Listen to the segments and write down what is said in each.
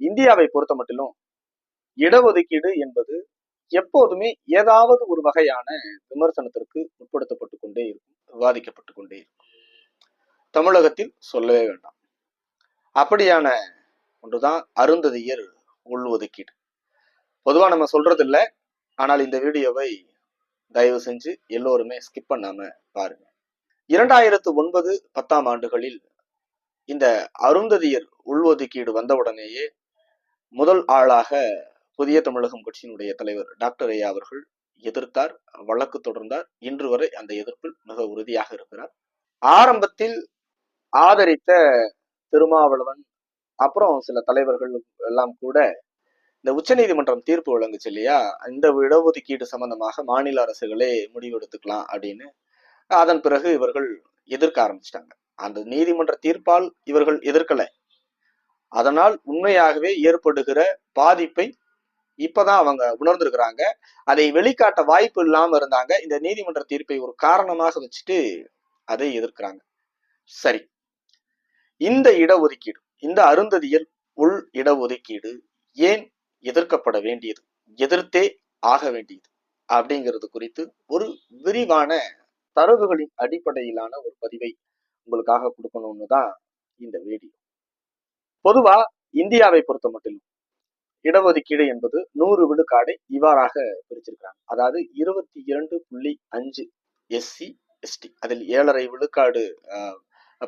இந்தியாவை பொறுத்த மட்டிலும் இடஒதுக்கீடு என்பது எப்போதுமே ஏதாவது ஒரு வகையான விமர்சனத்திற்கு உட்படுத்தப்பட்டு கொண்டே இருக்கும் விவாதிக்கப்பட்டு கொண்டே இருக்கும். தமிழகத்தில் சொல்லவே வேண்டாம். அப்படியான ஒன்றுதான் அருந்ததியர் உள்ஒதுக்கீடு பொதுவாக நம்ம சொல்றது இல்லை ஆனால் இந்த வீடியோவை தயவு செஞ்சு எல்லோருமே ஸ்கிப் பண்ணாம பாருங்க. இரண்டாயிரத்து ஒன்பது பத்தாம் ஆண்டுகளில் இந்த அருந்ததியர் உள்ஒதுக்கீடு வந்தவுடனேயே முதல் ஆளாக புதிய தமிழகம் கட்சியினுடைய தலைவர் டாக்டர் ஐயா அவர்கள் எதிர்த்தார் வழக்கு தொடர்ந்தார். இன்று வரை அந்த எதிர்ப்பில் மிக உறுதியாக இருக்கிறார். ஆரம்பத்தில் ஆதரித்த திருமாவளவன் அப்புறம் சில தலைவர்கள் எல்லாம் கூட இந்த உச்சநீதிமன்றம் தீர்ப்பு வழங்குச்சு இல்லையா? இந்த இடஒதுக்கீடு சம்பந்தமாக மாநில அரசுகளே முடிவெடுத்துக்கலாம் அப்படின்னு அதன் பிறகு இவர்கள் எதிர்க்க ஆரம்பிச்சிட்டாங்க. அந்த நீதிமன்ற தீர்ப்பால் இவர்கள் எதிர்க்கலை. அதனால் உண்மையாகவே ஏற்படுகிற பாதிப்பை இப்பதான் அவங்க உணர்ந்திருக்கிறாங்க. அதை வெளிக்காட்ட வாய்ப்பு இல்லாம இருந்தாங்க. இந்த நீதிமன்ற தீர்ப்பை ஒரு காரணமாக வச்சுட்டு அதை எதிர்க்கிறாங்க. சரி. இந்த இடஒதுக்கீடு இந்த அருந்ததியல் உள் இடஒதுக்கீடு ஏன் எதிர்க்கப்பட வேண்டியது? எதிர்த்தே ஆக வேண்டியது அப்படிங்கிறது குறித்து ஒரு விரிவான தரவுகளின் அடிப்படையிலான ஒரு பதிவை உங்களுக்காக கொடுக்கணும்னு தான் இந்த வீடியோ. பொதுவா இந்தியாவை பொறுத்த மட்டிலும் இடஒதுக்கீடு என்பது நூறு விழுக்காடை இவ்வாறாக பிரிச்சிருக்கிறாங்க. அதாவது இருபத்தி இரண்டு புள்ளி அஞ்சு எஸ்சி எஸ்டி அதில் ஏழரை விழுக்காடு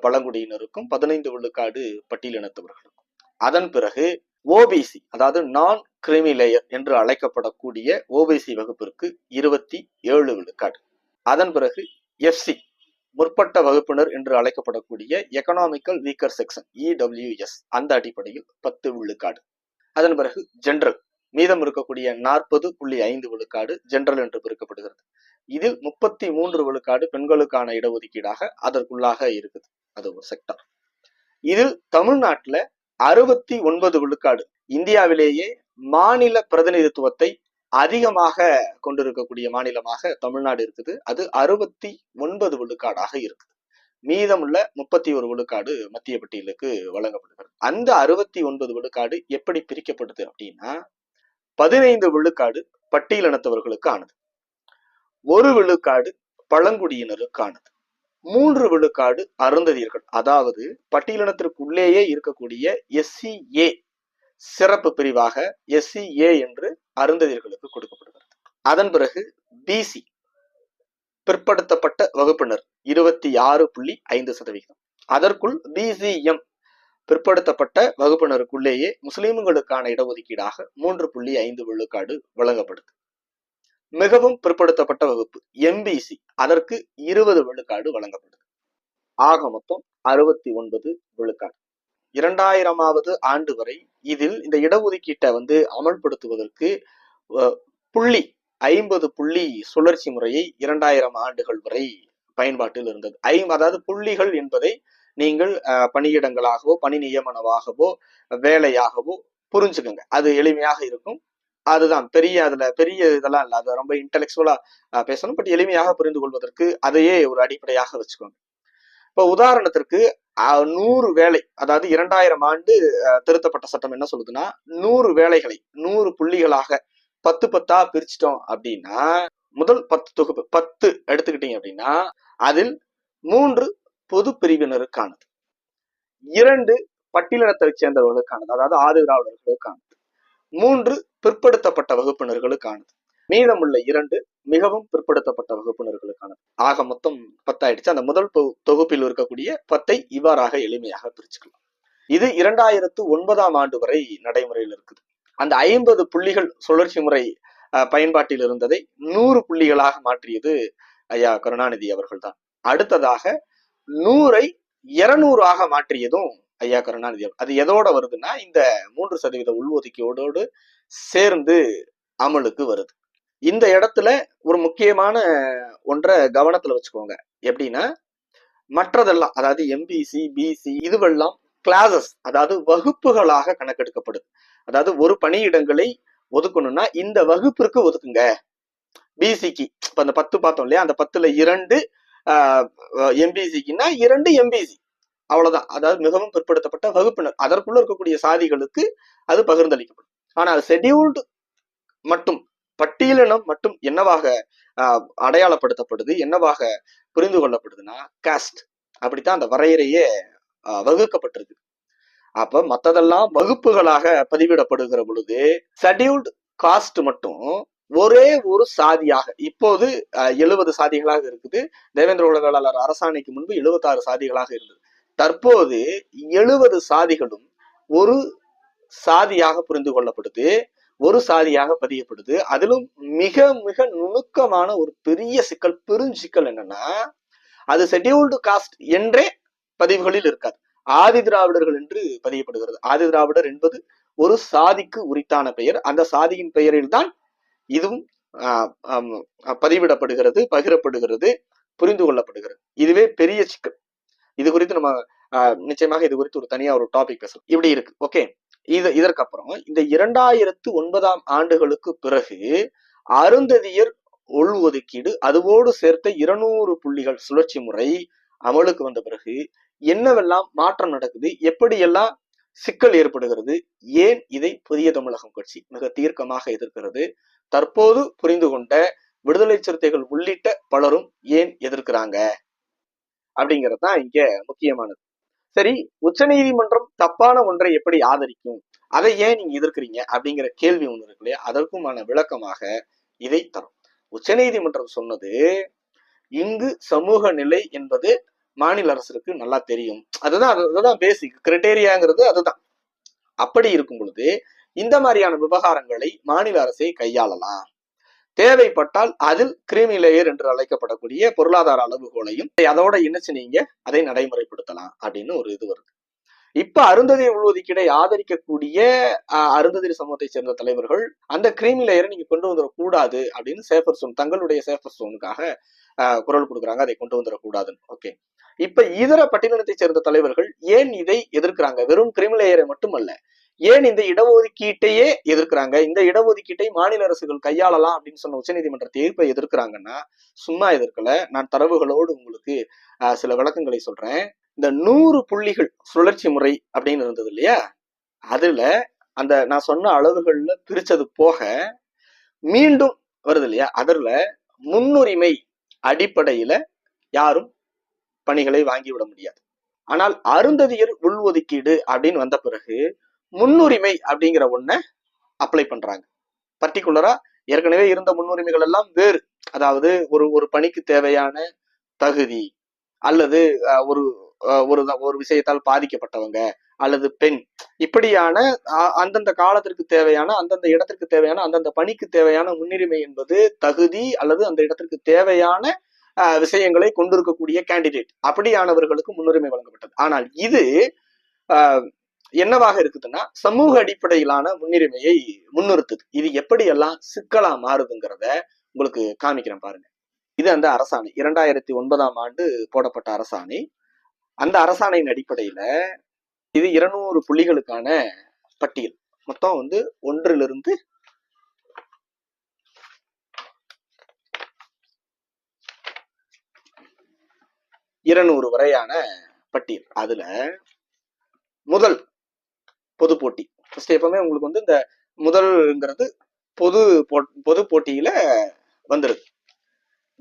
பழங்குடியினருக்கும் பதினைந்து விழுக்காடு பட்டியலினத்தவர்களுக்கும். அதன் பிறகு ஓபிசி அதாவது நான் கிரிமிலேயர் என்று அழைக்கப்படக்கூடிய ஓபிசி வகுப்பிற்கு இருபத்தி ஏழு விழுக்காடு. அதன் பிறகு எஃப்சி முற்பட்ட வகுப்பினர் என்று அழைக்கப்படக்கூடிய எக்கனாமிக்கல் வீக்கர் செக்ஷன் இடபிள்யூஎஸ் அந்த அடிப்படையில் பத்து விழுக்காடு. அதன் பிறகு ஜென்ரல் மீதம் இருக்கக்கூடிய நாற்பது புள்ளி ஐந்து விழுக்காடு ஜென்ரல் என்று பிரிக்கப்படுகிறது. இதில் முப்பத்தி மூன்று விழுக்காடு பெண்களுக்கான இடஒதுக்கீடாக அதற்குள்ளாக இருக்குது. அது ஒரு செக்டர் இதில் தமிழ்நாட்டுல அறுபத்தி ஒன்பது விழுக்காடு இந்தியாவிலேயே மாநில பிரதிநிதித்துவத்தை அதிகமாக கொண்டிருக்கக்கூடிய மாநிலமாக தமிழ்நாடு இருக்குது. அது அறுபத்தி ஒன்பது விழுக்காடாக இருக்குது. மீதமுள்ள முப்பத்தி ஒரு விழுக்காடு மத்திய பட்டியலுக்கு வழங்கப்படுகிறது. அந்த அறுபத்தி ஒன்பது விழுக்காடு எப்படி பிரிக்கப்படுது அப்படின்னா பதினைந்து விழுக்காடு பட்டியலினத்தவர்களுக்கு ஆனது ஒரு விழுக்காடு பழங்குடியினருக்கானது. மூன்று விழுக்காடு அருந்ததியர்கள். அதாவது பட்டியலினத்திற்குள்ளேயே இருக்கக்கூடிய எஸ்சிஏ சிறப்பு பிரிவாக எஸ்சிஏ என்று அருந்ததியர்களுக்கு கொடுக்கப்படுகிறது. அதன் பிறகு பிசி பிற்படுத்தப்பட்ட வகுப்பினர் இருபத்தி ஆறு புள்ளி ஐந்து சதவிகிதம் அதற்குள் பிசிஎம் பிற்படுத்தப்பட்ட வகுப்பினருக்குள்ளேயே முஸ்லிம்களுக்கான இடஒதுக்கீடாக மூன்று புள்ளி ஐந்து விழுக்காடு வழங்கப்படுது. மிகவும் பிற்படுத்தப்பட்ட வகுப்பு எம்பிசி அதற்கு இருபது விழுக்காடு வழங்கப்படுது. ஆக மொத்தம் அறுபத்தி ஒன்பது விழுக்காடு. இரண்டாயிரமாவது ஆண்டு வரை இதில் இந்த இடஒதுக்கீட்டை வந்து அமல்படுத்துவதற்கு புள்ளி ஐம்பது புள்ளி சுழற்சி முறையை இரண்டாயிரம் ஆண்டுகள் வரை பயன்பாட்டில் இருந்தது. ஐ அதாவது புள்ளிகள் என்பதை நீங்கள் அஹ், பணியிடங்களாகவோ பணி நியமனமாகவோ வேலையாகவோ புரிஞ்சுக்கோங்க. அது எளிமையாக இருக்கும். அதுதான் பெரிய அதுல பெரிய இதெல்லாம் இல்லை. அது ரொம்ப இன்டலெக்சுவலா பேசணும். பட் எளிமையாக புரிந்து கொள்வதற்கு அதையே ஒரு அடிப்படையாக வச்சுக்கோங்க. இப்ப உதாரணத்திற்கு அஹ், நூறு வேலை அதாவது இரண்டாயிரம் ஆண்டு அஹ், திருத்தப்பட்ட சட்டம் என்ன சொல்லுதுன்னா நூறு வேலைகளை நூறு புள்ளிகளாக பத்து பத்தா பிரிச்சிட்டோம் அப்படின்னா முதல் பத்து தொகுப்பு பத்து எடுத்துக்கிட்டீங்க அப்படின்னா அதில் மூன்று பொது பிரிவினருக்கானது. இரண்டு பட்டியலினத்தை சேர்ந்தவர்களுக்கானது அதாவது ஆதி திராவிடர்களுக்கானது. மூன்று பிற்படுத்தப்பட்ட வகுப்பினர்களுக்கானது. மீதமுள்ள இரண்டு மிகவும் பிற்படுத்தப்பட்ட வகுப்பினர்களுக்கானது. ஆக மொத்தம் பத்தாயிடுச்சு. அந்த முதல் தொகுப்பில் இருக்கக்கூடிய பத்தை இவ்வாறாக எளிமையாக பிரிச்சுக்கலாம். இது இரண்டாயிரத்து ஒன்பதாம் ஆண்டு வரை நடைமுறையில் இருக்குது. அந்த ஐம்பது புள்ளிகள் சுழற்சி முறை பயன்பாட்டில் இருந்ததை நூறு புள்ளிகளாக மாற்றியது ஐயா கருணாநிதி அவர்கள் தான் அடுத்ததாக நூறை இருநூறாக மாற்றியதும் ஐயா கருணாநிதி அவர். அது எதோட வருதுன்னா இந்த மூன்று சதவீத உள்ஒதுக்கீடோடு சேர்ந்து அமலுக்கு வருது. இந்த இடத்துல ஒரு முக்கியமான ஒன்றை கவனத்துல வச்சுக்கோங்க. எப்படின்னா மற்றதெல்லாம் அதாவது எம்பிசி பிசி இதுவெல்லாம் கிளாஸஸ் அதாவது வகுப்புகளாக கணக்கெடுக்கப்படுது. அதாவது ஒரு பணியிடங்களை ஒதுக்கணும்னா இந்த வகுப்பிற்கு ஒதுக்குங்க. பிசிக்கு இப்ப அந்த பத்து பார்த்தோம் இல்லையா? அந்த பத்துல இரண்டு எம்பிசிக்குன்னா இரண்டு எம்பிசி அவ்வளவுதான். அதாவது மிகவும் பிற்படுத்தப்பட்ட வகுப்பினர். அதற்குள்ள இருக்கக்கூடிய சாதிகளுக்கு அது பகிர்ந்தளிக்கப்படும். ஆனால் ஷெட்யூல்டு மட்டும் பட்டியலினம் மட்டும் என்னவாக அடையாளப்படுத்தப்படுது என்னவாக புரிந்து கொள்ளப்படுதுன்னா காஸ்ட் அப்படித்தான் அந்த வரையறையே வகுக்கப்பட்டிருக்கு. அப்ப மத்ததெல்லாம் வகுப்புகளாக பதிவிடப்படுகிற பொழுது ஷெட்யூல்டு காஸ்ட் மட்டும் ஒரே ஒரு சாதியாக இப்போது எழுபது சாதிகளாக இருக்குது. தேவேந்திர உலகாளர் அரசாணைக்கு முன்பு 76 சாதிகளாக இருந்தது. தற்போது எழுபது சாதிகளும் ஒரு சாதியாக புரிந்து கொள்ளப்படுது. ஒரு சாதியாக பதியப்படுது. அதிலும் மிக மிக நுணுக்கமான ஒரு பெரிய சிக்கல் பெருஞ்சிக்கல் என்னன்னா அது ஷெட்யூல்டு காஸ்ட் என்றே பதிவுகளில் இருக்காது. ஆதி திராவிடர்கள் என்று பதியப்படுகிறது. ஆதி திராவிடர் என்பது ஒரு சாதிக்கு உரித்தான பெயர். அந்த சாதியின் பெயரில் தான் இதுவும் பதிவிடப்படுகிறது பகிரப்படுகிறது புரிந்து கொள்ளப்படுகிறது. இதுவே பெரிய சிக்கல். இது குறித்து நம்ம நிச்சயமாக இது குறித்து ஒரு தனியா ஒரு டாபிக் பேசலாம். இப்படி இருக்கு. ஓகே இது இதற்கப்புறம் இந்த இரண்டாயிரத்து ஒன்பதாம் ஆண்டுகளுக்கு பிறகு அருந்ததியர் உள்ஒதுக்கீடு அதுவோடு சேர்த்த இருநூறு புள்ளிகள் சுழற்சி முறை அமலுக்கு வந்த பிறகு என்னவெல்லாம் மாற்றம் நடக்குது எப்படியெல்லாம் சிக்கல் ஏற்படுகிறது ஏன் இதை புதிய தமிழகம் கட்சி மிக தீர்க்கமாக எதிர்க்கிறது தற்போது புரிந்து கொண்ட விடுதலை சிறுத்தைகள் உள்ளிட்ட பலரும் ஏன் எதிர்க்கிறாங்க அப்படிங்கிறது தான் இங்க முக்கியமானது. சரி உச்சநீதிமன்றம் தப்பான ஒன்றை எப்படி ஆதரிக்கும்? அதை ஏன் நீங்க எதிர்க்கிறீங்க? அப்படிங்கிற கேள்வி ஒண்ணு இருக்கு இல்லையா? அதற்குமான விளக்கமாக இதை தரும். உச்சநீதிமன்றம் சொன்னது இங்கு சமூக நிலை என்பது மாநில அரசுக்கு நல்லா தெரியும். அதுதான் அதுதான் பேசிக் கிரிட்டேரியாங்கிறது அதுதான். அப்படி இருக்கும் பொழுது இந்த மாதிரியான விவகாரங்களை மாநில அரசை கையாளலாம். தேவைப்பட்டால் அதில் கிரீமி லேயர் என்று அழைக்கப்படக்கூடிய பொருளாதார அளவுகோலையும் அதோட இணைச்சு நீங்க அதை நடைமுறைப்படுத்தலாம் அப்படின்னு ஒரு இது வருது. இப்ப அருந்ததி உள்ஒதுக்கீடை ஆதரிக்கக்கூடிய அருந்ததி சமூகத்தை சேர்ந்த தலைவர்கள் அந்த கிரீமி லேயரை நீங்க கொண்டு வந்துடக்கூடாது அப்படின்னு சேஃபர் சோன் தங்களுடைய சேஃபர் சோனுக்காக குரல் கொடுக்குறாங்க. அதை கொண்டு வந்துடக்கூடாதுன்னு. ஓகே இப்ப இதர பட்டியலினத்தை சேர்ந்த தலைவர்கள் ஏன் இதை எதிர்க்கிறாங்க? வெறும் கிரிமிலேயரை மட்டுமல்ல. ஏன் இந்த இடஒதுக்கீட்டையே எதிர்க்கிறாங்க? இந்த இடஒதுக்கீட்டை மாநில அரசுகள் கையாளலாம் அப்படின்னு சொன்ன உச்சநீதிமன்ற தீர்ப்பை எதிர்க்கிறாங்கன்னா சும்மா எதிர்க்கல. நான் தரவுகளோடு உங்களுக்கு சில விளக்கங்களை சொல்றேன். இந்த நூறு புள்ளிகள் சுழற்சி முறை அப்படின்னு இருந்தது இல்லையா? அதுல அந்த நான் சொன்ன அளவுகள்ல பிரிச்சது போக மீண்டும் வருது இல்லையா? அதில் முன்னுரிமை அடிப்படையில யாரும் பணிகளை வாங்கிவிட முடியாது. ஆனால் அருந்ததியர் உள்ஒதுக்கீடு அப்படின்னு வந்த பிறகு முன்னுரிமை அப்படிங்கிற ஒன்றை அப்ளை பண்றாங்க. பர்டிகுலரா ஏற்கனவே இருந்த முன்னுரிமைகள் எல்லாம் வேறு. அதாவது ஒரு ஒரு பணிக்கு தேவையான தகுதி அல்லது ஒரு ஒரு ஒரு விஷயத்தால் பாதிக்கப்பட்டவங்க அல்லது பெண். இப்படியான அந்தந்த காலத்திற்கு தேவையான அந்தந்த இடத்திற்கு தேவையான அந்தந்த பணிக்கு தேவையான முன்னுரிமை என்பது தகுதி அல்லது அந்த இடத்திற்கு தேவையான விஷயங்களை கொண்டிருக்கக்கூடிய கேண்டிடேட் அப்படியானவர்களுக்கு முன்னுரிமை வழங்கப்பட்டது. ஆனால் இது என்னவாக இருக்குதுன்னா சமூக அடிப்படையிலான முன்னுரிமையை முன்னிறுத்துது. இது எப்படியெல்லாம் சிக்கலா மாறுதுங்கிறத உங்களுக்கு காமிக்கிறேன் பாருங்க. இது அந்த அரசாணை. இரண்டாயிரத்தி ஒன்பதாம் ஆண்டு போடப்பட்ட அரசாணை. அந்த அரசாணையின் அடிப்படையில இது இருநூறு புள்ளிகளுக்கான பட்டியல். மொத்தம் வந்து ஒன்றிலிருந்து இருநூறு வரையான பட்டியல். அதுல முதல் பொது போட்டி. ஃபர்ஸ்ட் எப்பவுமே உங்களுக்கு வந்து இந்த முதல்ங்கிறது பொது பொது போட்டியில வந்துருது.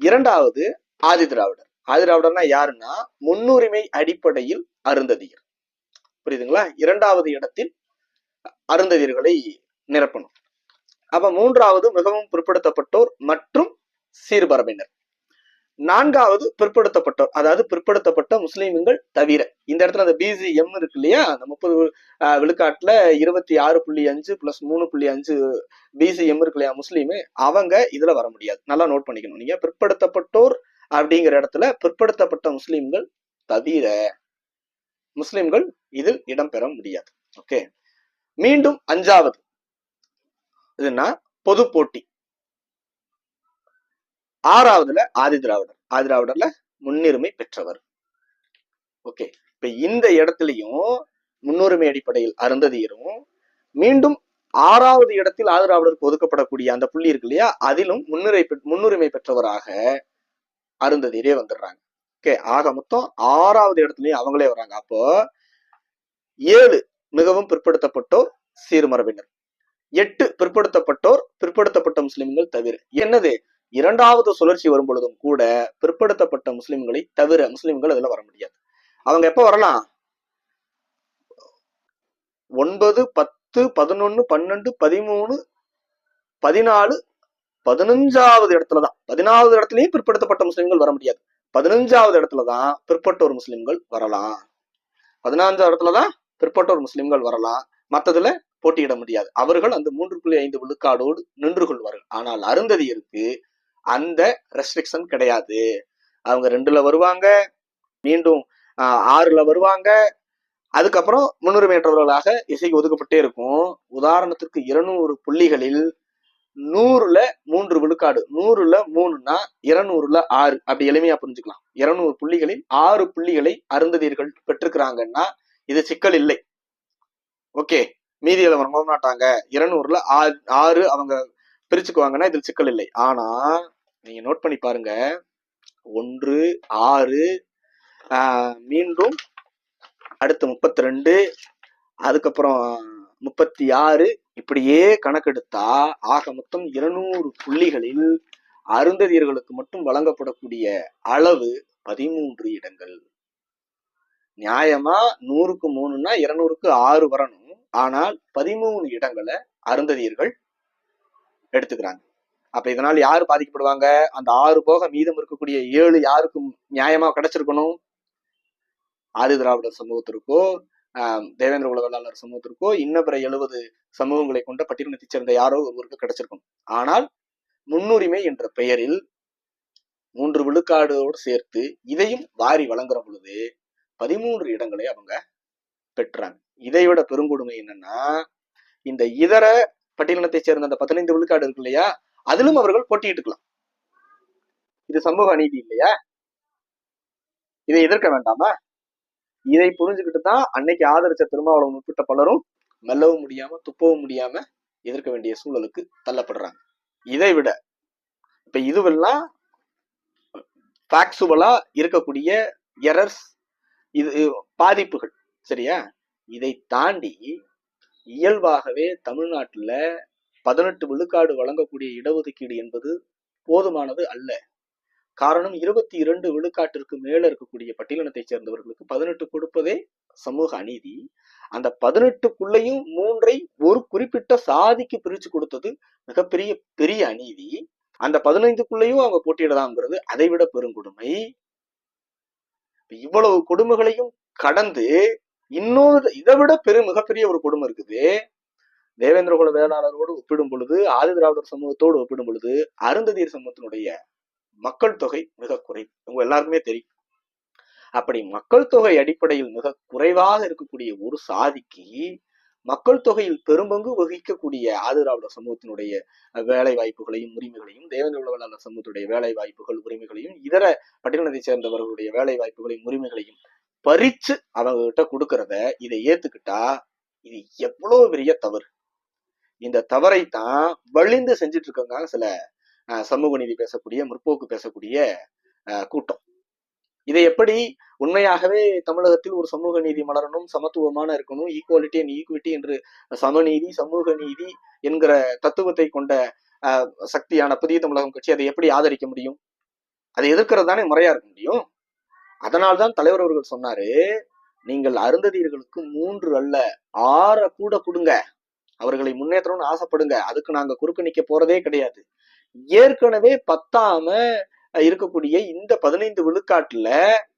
இரண்டாவது ஆதி திராவிடர். ஆதி திராவிடர்னா யாருன்னா முன்னுரிமை அடிப்படையில் அருந்ததியர். புரியுதுங்களா? இரண்டாவது இடத்தில் அருந்ததியர்களை நிரப்பணும். அப்ப மூன்றாவது மிகவும் பிற்படுத்தப்பட்டோர் மற்றும் சீர்பரம்பினர் நான்காவது பிற்படுத்தப்பட்டோர் அதாவது பிற்படுத்தப்பட்ட முஸ்லீம்கள் தவிர. இந்த இடத்துல அந்த பிசி எம் இருக்கு இல்லையா? அந்த முப்பது விழுக்காட்டுல இருபத்தி ஆறு புள்ளி அஞ்சு பிளஸ் மூணு புள்ளி அஞ்சு பிசி எம் இருக்கு இல்லையா முஸ்லீம்? அவங்க இதுல வர முடியாது. நல்லா நோட் பண்ணிக்கணும். நீங்க பிற்படுத்தப்பட்டோர் அப்படிங்கிற இடத்துல பிற்படுத்தப்பட்ட முஸ்லீம்கள் தவிர முஸ்லிம்கள் இதில் இடம்பெற முடியாது. ஓகே. மீண்டும் அஞ்சாவது. இதுன்னா பொது போட்டி ஆறாவதுல ஆதி திராவிடர். ஆதி திராவிடர்ல முன்னுரிமை பெற்றவர். ஓகே இப்ப இந்த இடத்துலயும் முன்னுரிமை அடிப்படையில் அருந்ததியரும் மீண்டும் ஆறாவது இடத்தில் ஆதி திராவிடருக்கு ஒதுக்கப்படக்கூடிய அந்த புள்ளி இருக்கு இல்லையா? அதிலும் முன்னுரை முன்னுரிமை பெற்றவராக அருந்ததியரே வந்துடுறாங்க. ஓகே ஆக மொத்தம் ஆறாவது இடத்துலயும் அவங்களே வர்றாங்க. அப்போ ஏழு மிகவும் பிற்படுத்தப்பட்டோர் சீர்மரபினர். எட்டு பிற்படுத்தப்பட்டோர் பிற்படுத்தப்பட்ட முஸ்லிம்கள் தவிர. என்னது? இரண்டாவது சுழற்சி வரும் பொழுதும் கூட பிற்படுத்தப்பட்ட முஸ்லிம்களை தவிர முஸ்லிம்கள் அதில் வர முடியாது. அவங்க எப்ப வரலாம்? ஒன்பது பத்து பதினொன்னு பன்னெண்டு பதிமூணு பதினாலு பதினஞ்சாவது இடத்துலதான் பதினாவது இடத்துலயும் பிற்படுத்தப்பட்ட முஸ்லிம்கள் வர முடியாது. பதினஞ்சாவது இடத்துலதான் பிற்பட்டோர் முஸ்லிம்கள் வரலாம். பதினாஞ்சாவது இடத்துலதான் பிற்பட்டோர் முஸ்லிம்கள் வரலாம். மத்ததுல போட்டியிட முடியாது. அவர்கள் அந்த மூன்று புள்ளி ஐந்து விழுக்காடோடு நின்று கொள்வார்கள். ஆனால் அருந்ததியருக்கு அந்த ரெஸ்ட்ரிக்ஷன் கிடையாது. அவங்க ரெண்டுல வருவாங்க மீண்டும் ஆஹ், ஆறுல வருவாங்க. அதுக்கப்புறம் முன்னுரிமையற்றவர்களாக இசைக்கு ஒதுக்கப்பட்டே இருக்கும். உதாரணத்திற்கு இருநூறு புள்ளிகளில் நூறுல மூன்று விழுக்காடு நூறுல மூணுன்னா இருநூறுல ஆறு. அப்படி எளிமையா புரிஞ்சுக்கலாம். இருநூறு புள்ளிகளில் ஆறு புள்ளிகளை அருந்ததியர்கள் பெற்றிருக்கிறாங்கன்னா இது சிக்கல் இல்லை. ஓகே. மீதி அதை மாட்டாங்க. இருநூறுல ஆறு ஆறு அவங்க பிரிச்சுக்குவாங்கன்னா இதில் சிக்கல் இல்லை. ஆனா நீங்க நோட் பண்ணி பாருங்க. ஒன்று ஆறு மீண்டும் அடுத்து முப்பத்தி ரெண்டு அதுக்கப்புறம் முப்பத்தி ஆறு இப்படியே கணக்கெடுத்தா ஆக மொத்தம் இருநூறு புள்ளிகளில் அருந்ததியர்களுக்கு மட்டும் வழங்கப்படக்கூடிய அளவு பதிமூன்று இடங்கள். நியாயமா நூறுக்கு மூணுன்னா இருநூறுக்கு ஆறு வரணும். ஆனால் பதிமூணு இடங்களை அருந்ததியர்கள் எடுத்துக்கிறாங்க. அப்ப இதனால் யாரு பாதிக்கப்படுவாங்க? அந்த ஆறு போக மீதம் இருக்கக்கூடிய ஏழு யாருக்கும் நியாயமா கிடைச்சிருக்கணும்? ஆதி திராவிடர் சமூகத்திற்கோ ஆஹ், தேவேந்திர உலகளாளர் வேளாளர் சமூகத்திற்கோ இன்ன பிற எழுபது சமூகங்களை கொண்ட பட்டியலினத்தை சேர்ந்த யாரோ ஒருவருக்கு கிடைச்சிருக்கும் ஆனால் முன்னுரிமை என்ற பெயரில் மூன்று விழுக்காடோடு சேர்த்து இதையும் வாரி வழங்குற பொழுது பதிமூன்று இடங்களை அவங்க பெற்றாங்க. இதை விட பெருங்கொடுமை என்னன்னா இந்த இதர பட்டியலினத்தை சேர்ந்த அந்த பதினைந்து விழுக்காடு இருக்கு இல்லையா? அதிலும் அவர்கள் போட்டியிட்டுக்கலாம். இது சமூக அநீதி இல்லையா? இதை எதிர்க்க வேண்டாமா? இதை புரிஞ்சுக்கிட்டு தான் அன்னைக்கு ஆதரிச்ச திருமாவளவன் உட்பட்ட பலரும் மெல்லவும் முடியாம துப்பவும் முடியாம எதிர்க்க வேண்டிய சூழலுக்கு தள்ளப்படுறாங்க. இதை விட இப்ப இதுவெல்லாம் ஃபேக்சுவலா இருக்கக்கூடிய எரர்ஸ் இது பாதிப்புகள் சரியா? இதை தாண்டி இயல்பாகவே தமிழ்நாட்டுல பதினெட்டு விழுக்காடு வழங்கக்கூடிய இடஒதுக்கீடு என்பது போதுமானது அல்ல. காரணம் இருபத்தி இரண்டு விழுக்காட்டிற்கு மேல இருக்கக்கூடிய பட்டியலினத்தைச் சேர்ந்தவர்களுக்கு பதினெட்டு கொடுப்பதே சமூக அநீதி. அந்த பதினெட்டுக்குள்ளேயும் மூன்றை ஒரு குறிப்பிட்ட சாதிக்கு பிரிச்சு கொடுத்தது மிகப்பெரிய பெரிய அநீதி. அந்த பதினைந்துக்குள்ளேயும் அவங்க போட்டியிடலாம்ங்கிறது அதை விட பெருங்கொடுமை இவ்வளவு கொடுமைகளையும் கடந்து இன்னொரு இதை விட பெரு மிகப்பெரிய ஒரு கொடுமை இருக்குது. தேவேந்திர குல வேளாளரோடு ஒப்பிடும் பொழுது ஆதி திராவிடர் சமூகத்தோடு ஒப்பிடும் பொழுது அருந்ததியர் சமூகத்தினுடைய மக்கள் தொகை மிக குறை உங்க எல்லாருக்குமே தெரியும். அப்படி மக்கள் தொகை அடிப்படையில் மிக குறைவாக இருக்கக்கூடிய ஒரு சாதிக்கு மக்கள் தொகையில் பெரும்பங்கு வகிக்கக்கூடிய ஆதிராவிடர் சமூகத்தினுடைய வேலை வாய்ப்புகளையும் உரிமைகளையும் தேவேந்திர குல சமூகத்துடைய வேலை வாய்ப்புகள் உரிமைகளையும் இதர பட்டியலினத்தை சேர்ந்தவர்களுடைய வேலை வாய்ப்புகளையும் உரிமைகளையும் பறிச்சு அவங்க கிட்ட கொடுக்கறத இதை ஏத்துக்கிட்டா இது எவ்வளவு பெரிய தவறு. இந்த தவறை தான் வழிந்து செஞ்சுட்டு இருக்காங்க சில சமூக நீதி பேசக்கூடிய முற்போக்கு பேசக்கூடிய அஹ், கூட்டம். இதை எப்படி உண்மையாகவே தமிழகத்தில் ஒரு சமூக நீதி மலரணும் சமத்துவமான இருக்கணும் ஈக்குவாலிட்டி அண்ட் ஈக்குவிட்டி என்று சமநீதி சமூக நீதி என்கிற தத்துவத்தை கொண்ட சக்தியான புதிய தமிழகம் கட்சி அதை எப்படி ஆதரிக்க முடியும்? அதை எதிர்க்கிறது தானே முறையா இருக்க முடியும்? அதனால்தான் தலைவர் அவர்கள் சொன்னாரு நீங்கள் அருந்ததியர்களுக்கு மூன்று அல்ல ஆற கூட கொடுங்க. அவர்களை முன்னேற்றணும்னு ஆசைப்படுங்க. அதுக்கு நாங்க குறுக்கு நிக்க போறதே கிடையாது. ஏற்கனவே பத்தாம இருக்கக்கூடிய இந்த பதினைந்து விழுக்காட்டுல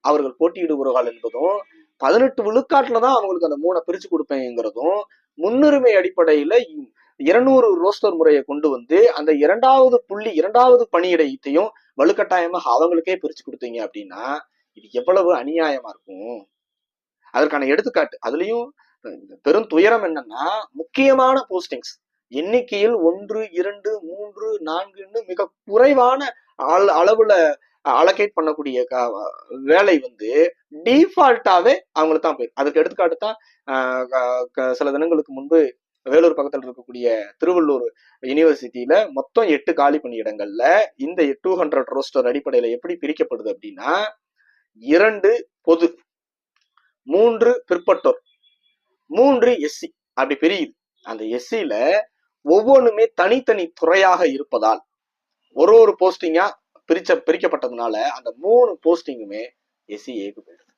அவர்கள் போட்டியிடுகிறார்கள் என்பதும் பதினெட்டு விழுக்காட்டுல தான் அவங்களுக்கு அந்த மூணை பிரிச்சு கொடுப்பேங்கிறதும் முன்னுரிமை அடிப்படையில இருநூறு ரோஸ்டர் முறையை கொண்டு வந்து அந்த இரண்டாவது புள்ளி இரண்டாவது பணியிடத்தையும் வலுக்கட்டாயமாக அவங்களுக்கே பிரிச்சு கொடுத்தீங்க அப்படின்னா இது எவ்வளவு அநியாயமா இருக்கும்? அதற்கான எடுத்துக்காட்டு அதுலயும் பெரும் துயரம் என்னன்னா முக்கியமான போஸ்டிங்ஸ் எண்ணிக்கையில் ஒன்று இரண்டு மூன்று நான்குன்னு மிக குறைவான அள- அளவுல அலோகேட் பண்ணக்கூடிய க- வேலை வந்து டிஃபால்ட்டாவே அவங்களுக்கு தான் போயிருக்கு. அதுக்கு எடுத்துக்காட்டு தான் ஆஹ் க- க- சில தினங்களுக்கு முன்பு வேலூர் பக்கத்தில் இருக்கக்கூடிய திருவள்ளூர் யுனிவர்சிட்டியில மொத்தம் எட்டு காலி பணியிடங்கள்ல இந்த டூ ஹண்ட்ரட் ரோஸ்டர் அடிப்படையில எப்படி பிரிக்கப்படுது அப்படின்னா இரண்டு பொது மூன்று பிற்பட்டோர் மூன்று எஸ்சி அப்படி பிரியுது. அந்த எஸ்சியில ஒவ்வொன்றுமே தனித்தனி துறையாக இருப்பதால் ஒரு ஒரு போஸ்டிங்கா பிரிச்ச பிரிக்கப்பட்டதுனால அந்த மூணு போஸ்டிங்குமே எஸ்சிஏக்கு போயிடுது.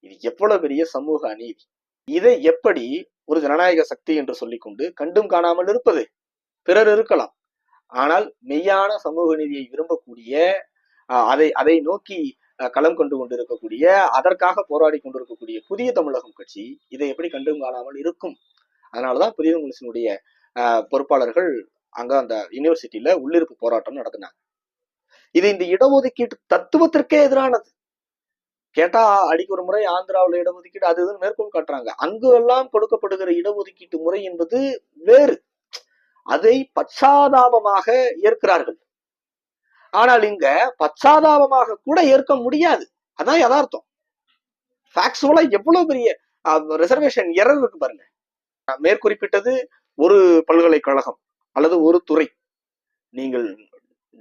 இது எவ்வளவு பெரிய சமூக அநீதி. இதை எப்படி ஒரு ஜனநாயக சக்தி என்று சொல்லிக்கொண்டு கண்டும் காணாமல் இருப்பது? பிறர் இருக்கலாம். ஆனால் மெய்யான சமூக நீதியை விரும்பக்கூடிய அதை அதை நோக்கி அஹ், களம் கொண்டு கொண்டிருக்கக்கூடிய அதற்காக போராடி கொண்டிருக்கக்கூடிய புதிய தமிழகம் கட்சி இதை எப்படி கண்டும் காணாமல் இருக்கும்? அதனாலதான் புதிய தமிழகத்தினுடைய பொறுப்பாளர்கள் அங்க அந்த யூனிவர்சிட்டியில உள்ளிருப்பு போராட்டம் நடத்தினாங்க. இது இந்த இடஒதுக்கீட்டு தத்துவத்திற்கே எதிரானது. கேட்டா அடிக்க ஒரு முறை ஆந்திராவுல இடஒதுக்கீடு அது இதுன்னு மேற்கோள் காட்டுறாங்க. அங்கு எல்லாம் கொடுக்கப்படுகிற இடஒதுக்கீட்டு முறை என்பது வேறு. அதை பச்சாதாபமாக ஏற்கிறார்கள். ஆனால் இங்க பச்சாதாபமாக கூட ஏற்க முடியாது. அதான் யதார்த்தம். ஃபேக்சுவலா எவ்வளவு பெரிய ரிசர்வேஷன் எரர் இருக்கு பாருங்க. நான் மேற்குறிப்பிட்டது ஒரு பல்கலைக்கழகம் அல்லது ஒரு துறை. நீங்கள்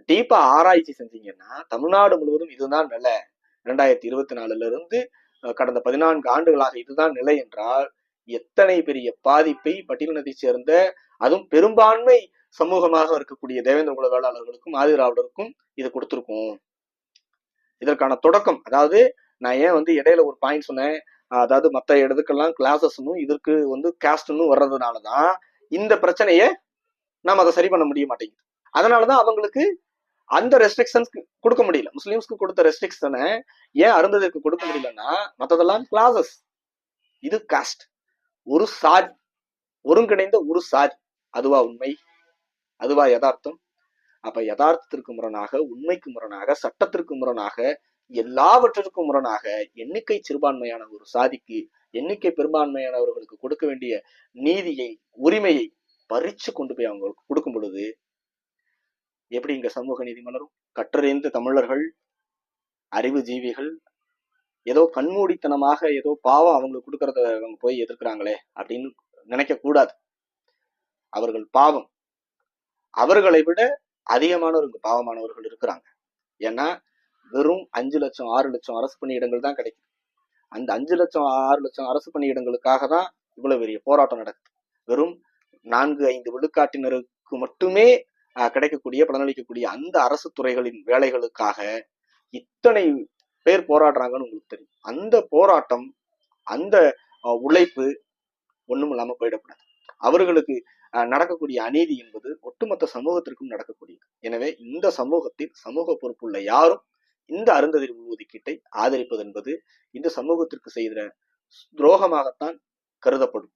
டீப்பா ஆராய்ச்சி செஞ்சீங்கன்னா தமிழ்நாடு முழுவதும் இதுதான் நிலை. இரண்டாயிரத்தி இருபத்தி நாலுல இருந்து கடந்த பதினான்கு ஆண்டுகளாக இதுதான் நிலை என்றால் எத்தனை பெரிய பாதிப்பை பட்டியலினத்தை சேர்ந்த அதுவும் பெரும்பான்மை சமூகமாக இருக்கக்கூடிய தேவேந்திர குல வேளாளர்களுக்கும் ஆதிராவிடருக்கும் இது கொடுத்துருக்கும். இதற்கான தொடக்கம் அதாவது நான் ஏன் வந்து இடையில ஒரு பாயிண்ட் சொன்னேன். அதாவது மற்ற இடத்துக்கெல்லாம் கிளாஸஸ்னும் இதற்கு வந்து காஸ்ட்னு வர்றதுனாலதான் இந்த பிரச்சனையை நாம் அதை சரி பண்ண முடிய மாட்டேங்குது. அதனால தான் அவங்களுக்கு அந்த ரெஸ்ட்ரிக்ஷன்ஸ் கொடுக்க முடியல. முஸ்லீம்ஸ்க்கு கொடுத்த ரெஸ்ட்ரிக்ஷனை ஏன் அருந்ததற்கு கொடுக்க முடியலன்னா மற்றதெல்லாம் கிளாஸஸ் இது காஸ்ட் ஒரு சாதி ஒருங்கிணைந்த ஒரு சாதி. அதுவா உண்மை? அதுவா யதார்த்தம். அப்ப யதார்த்தத்திற்கு முரணாக உண்மைக்கு முரணாக சட்டத்திற்கு முரணாக எல்லாவற்றிற்கும் முரணாக எண்ணிக்கை சிறுபான்மையான ஒரு சாதிக்கு எண்ணிக்கை பெரும்பான்மையானவர்களுக்கு கொடுக்க வேண்டிய நீதியை உரிமையை பறிச்சு கொண்டு போய் அவங்களுக்கு கொடுக்கும் பொழுது எப்படி இங்க சமூக நீதி மலரும்? கற்றறிந்த தமிழர்கள் அறிவு ஜீவிகள் ஏதோ கண்மூடித்தனமாக ஏதோ பாவம் அவங்களுக்கு கொடுக்கறத அவங்க போய் எதிர்க்கிறாங்களே அப்படின்னு நினைக்க கூடாது அவர்கள் பாவம். அவர்களை விட அதிகமானவர் இங்க பாவமானவர்கள் இருக்கிறாங்க. ஏன்னா வெறும் அஞ்சு லட்சம் ஆறு லட்சம் அரசு பணியிடங்கள் தான் கிடைக்குது. அந்த அஞ்சு லட்சம் ஆறு லட்சம் அரசு பணியிடங்களுக்காக தான் இவ்வளவு பெரிய போராட்டம் நடக்குது. வெறும் நான்கு ஐந்து விழுக்காட்டினருக்கு மட்டுமே கிடைக்கக்கூடிய பலனளிக்கக்கூடிய அந்த அரசு துறைகளின் வேலைகளுக்காக இத்தனை பேர் போராடுறாங்கன்னு உங்களுக்கு தெரியும். அந்த போராட்டம் அந்த உழைப்பு ஒண்ணும் இல்லாம போயிடக்கூடாது. அவர்களுக்கு நடக்கக்கூடிய அநீதி என்பது ஒட்டுமொத்த சமூகத்திற்கும் நடக்கக்கூடியது. எனவே இந்த சமூகத்தில் சமூக பொறுப்புள்ள யாரும் இந்த அருந்ததிர் ஒதுக்கீட்டை ஆதரிப்பது என்பது இந்த சமூகத்திற்கு செய்த துரோகமாகத்தான் கருதப்படும்.